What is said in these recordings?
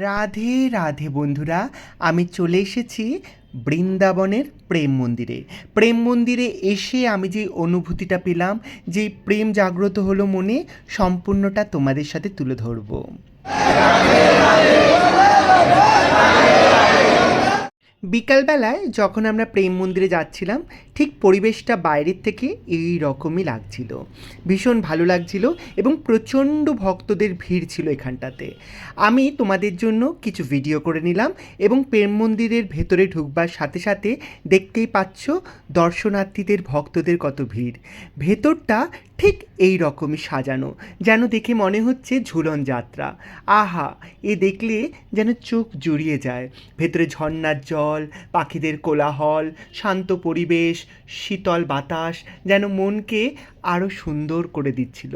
রাধে রাধে বন্ধুরা, আমি চলে এসেছি বৃন্দাবনের প্রেম মন্দিরে। প্রেম মন্দিরে এসে আমি যে অনুভূতিটা পেলাম, যে প্রেম জাগ্রত হলো মনে, সম্পূর্ণটা তোমাদের সাথে তুলে ধরবো। বিকালবেলায় যখন আমরা প্রেম মন্দিরে যাচ্ছিলাম ঠিক পরিবেশটা বাইরের থেকে এই রকমই লাগছিল। ভীষণ ভালো লাগছিল এবং প্রচণ্ড ভক্তদের ভিড় ছিল এখানটাতে। আমি তোমাদের জন্য কিছু ভিডিও করে নিলাম এবং প্রেম মন্দিরের ভেতরে ঢুকবার সাথে সাথে দেখতেই পাচ্ছ দর্শনার্থীদের, ভক্তদের কত ভিড়। ভেতরটা ঠিক এই রকমই সাজানো, যেন দেখে মনে হচ্ছে ঝুলন যাত্রা। আহা, এ দেখলে যেন চোখ জুড়িয়ে যায়। ভেতরে ঝর্ণার জল, পাখিদের কোলাহল, শান্ত পরিবেশ শীতল বাতাস যেন মনকে আরও সুন্দর করে দিচ্ছিল।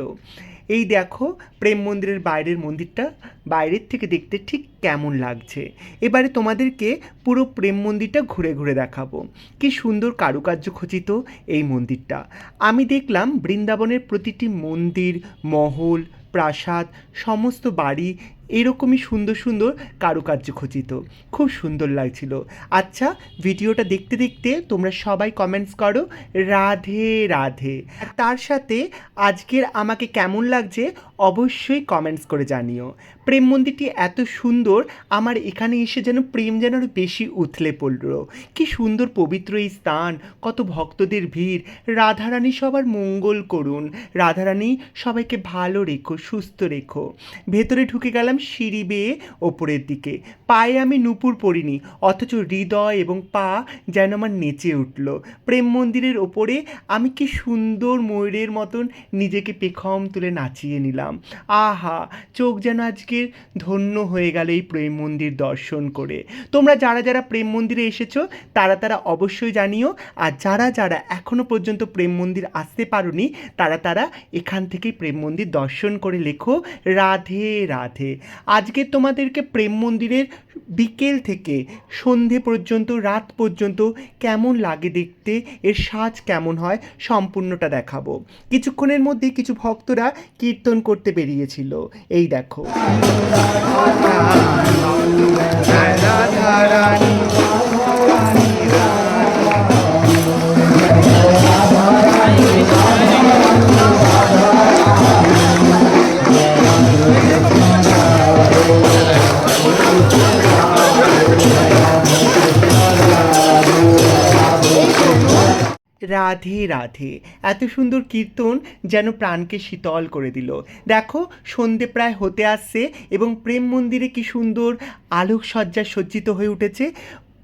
এই দেখো, প্রেম মন্দিরের বাইরের মন্দিরটা বাইরের থেকে দেখতে ঠিক কেমন লাগছে। এবারে তোমাদেরকে পুরো প্রেম মন্দিরটা ঘুরে ঘুরে দেখাবো। কি সুন্দর কারুকার্য খচিত এই মন্দিরটা। আমি দেখলাম বৃন্দাবনের প্রতিটি মন্দির, মহল, প্রাসাদ, সমস্ত বাড়ি এরকমই সুন্দর সুন্দর কারুকার্য খচিত। খুব সুন্দর লাগছিল। আচ্ছা ভিডিওটা দেখতে দেখতে তোমরা সবাই কমেন্টস করো। রাধে রাধে। তার সাথে আজকের আমাকে কেমন লাগছে অবশ্যই কমেন্টস করে জানিও। প্রেম মন্দিরটি এত সুন্দর, আমার এখানে এসে যেন প্রেম যেন আরও বেশি উথলে পড়ল। কি সুন্দর পবিত্র এই স্থান, কত ভক্তদের ভিড়। রাধারানী সবার মঙ্গল করুন। রাধারানী সবাইকে ভালো রেখো, সুস্থ রেখো। ভেতরে ঢুকে গেলাম সিঁড়ি বেয়ে ওপরের দিকে। পায়ে আমি নুপুর পরিনি অথচ হৃদয় এবং পা যেন আমার নেচে উঠল। প্রেম মন্দিরের ওপরে আমি কি সুন্দর ময়ূরের মতন নিজেকে পেখম তুলে নাচিয়ে নিলাম। আহা, চোখ যেন আজকে ধন্য হয়ে গেল এই প্রেম মন্দির দর্শন করে। তোমরা যারা যারা প্রেম মন্দিরে এসেছ, তারা তারা অবশ্যই জানিও, আর যারা যারা এখনও পর্যন্ত প্রেম মন্দির আসতে পারোনি, তারা তারা এখান থেকেই প্রেম মন্দির দর্শন করে লেখো। রাধে রাধে। আজকে তোমাদেরকে প্রেম মন্দিরের বিকেল থেকে সন্ধে পর্যন্ত, রাত পর্যন্ত কেমন লাগে দেখতে, এর সাজ কেমন হয় সম্পূর্ণটা দেখাবো। কিছুক্ষণের মধ্যে কিছু ভক্তরা কীর্তন করতে বেরিয়েছিল। এই দেখো। রাধে রাধে। এত সুন্দর কীর্তন যেন প্রাণকে শীতল করে দিল। দেখো, সন্ধে প্রায় হতে আসছে এবং প্রেম মন্দিরে কি সুন্দর আলোকসজ্জা সজ্জিত হয়ে উঠেছে।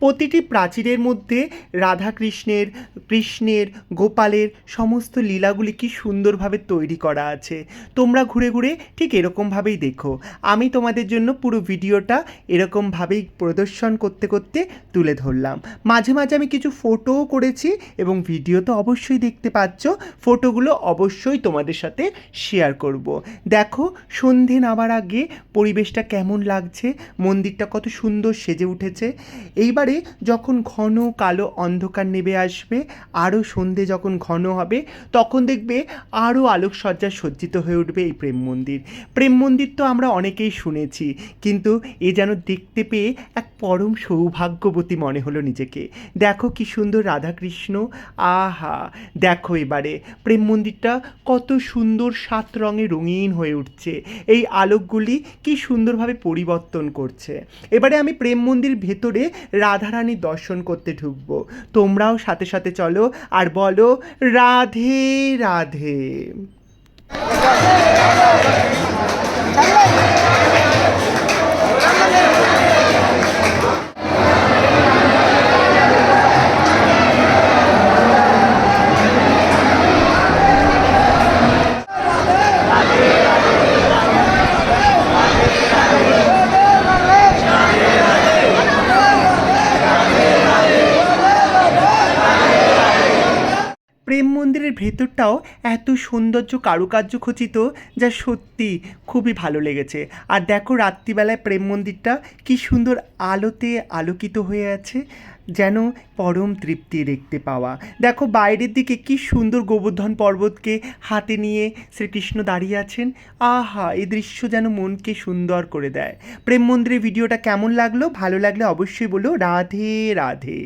প্রতিটি প্রাচীরের মধ্যে রাধাকৃষ্ণের, কৃষ্ণের, গোপালের সমস্ত লীলাগুলি কি সুন্দরভাবে তৈরি করা আছে। তোমরা ঘুরে ঘুরে ঠিক এরকমভাবেই দেখো। আমি তোমাদের জন্য পুরো ভিডিওটা এরকমভাবেই প্রদর্শন করতে করতে তুলে ধরলাম। মাঝে মাঝে আমি কিছু ফটোও করেছি এবং ভিডিও তো অবশ্যই দেখতে পাচ্ছ। ফটোগুলো অবশ্যই তোমাদের সাথে শেয়ার করব। দেখো, সন্ধে নামার আগে পরিবেশটা কেমন লাগছে? মন্দিরটা কত সুন্দর সেজে উঠেছে। এইবারে যখন ঘন কালো অন্ধকার নেমে আসবে আরও সন্ধে যখন ঘন হবে, তখন দেখবে আরও আলোকসজ্জা সজ্জিত হয়ে উঠবে এই প্রেম মন্দির। প্রেম মন্দির তো আমরা অনেকেই শুনেছি, কিন্তু এ যেন দেখতে পেয়ে এক পরম সৌভাগ্যবতী মনে হলো নিজেকে। দেখো কি সুন্দর রাধাকৃষ্ণ। আহা, দেখো এবারে, প্রেম মন্দিরটা কত সুন্দর সাত রঙে রঙিন হয়ে উঠছে। এই আলোকগুলি কি সুন্দরভাবে পরিবর্তন করছে। এবারে আমি প্রেম মন্দির ভেতরে রাধারানীর দর্শন করতে ঢুকবো। তোমরাও সাথে সাথে চলো আর বলো রাধে রাধে। প্রেম মন্দিরের ভেতরটাও এত সৌন্দর্য কারুকার্য খচিত যা সত্যি খুবই ভালো লেগেছে। আর দেখো রাত্রিবেলায় প্রেম মন্দিরটা কি সুন্দর আলোতে আলোকিত হয়ে আছে, যেন পরম তৃপ্তি দেখতে পাওয়া। দেখো বাইরের দিকে কি সুন্দর গোবর্ধন পর্বতকে হাতে নিয়ে শ্রীকৃষ্ণ দাঁড়িয়ে আছেন। আহা এই দৃশ্য যেন মনকে সুন্দর করে দেয়। প্রেম মন্দিরের ভিডিওটা কেমন লাগল? ভালো লাগলে অবশ্যই বলো। রাধে রাধে।